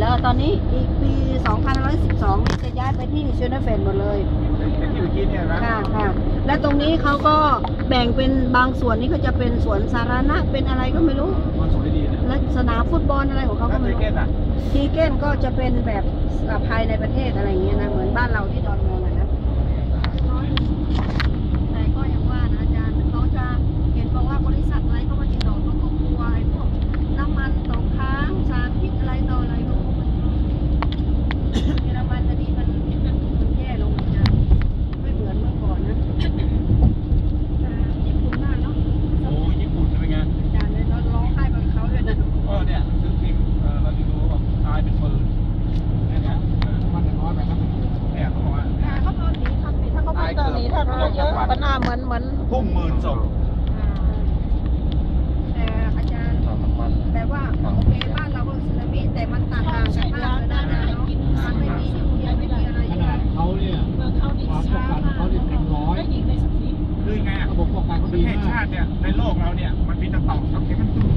แล้วตอนนี้อีกปี2512นี่จะย้ายไปที่เชนเฟนหมดเลย เป็นที่เมื่อกี้เนี่ยนะค่ะค่ะและตรงนี้เขาก็แบ่งเป็นบางส่วนนี่ก็จะเป็นสวนสาธารณะเป็นอะไรก็ไม่รู้ มันสวยดีนะและสนามฟุตบอลอะไรของเขาแล้ก็วไม่เจรู้เก้นอะทีเก้นก็จะเป็นแบบอ่าภายในประเทศอะไรอย่างเงี้ยนะเหมือนบ้านเราที่ดอน นนี้ถ้าเขาเยอะปัญหาเหมือนเหมือนพุ่งหมื่นศพแต่อาจารย์แบบว่าโอเคบ้านเราก็สึนามิแต่มันต่างกันมากเลยนะอาจารย์เนาะมันไม่มีนิวเคลียร์ไม่มีอะไรขอย่างนาเงี้ดยเขาเนี่ยความป้องกันของเขาเนี่ยเต็มร้อยคือไงอะระบบป้องกันปเขาระดีเทศมาชากติเนี่ยในโลกเราเนี่ยมันมีแตะต่อมทำให้มันตุ้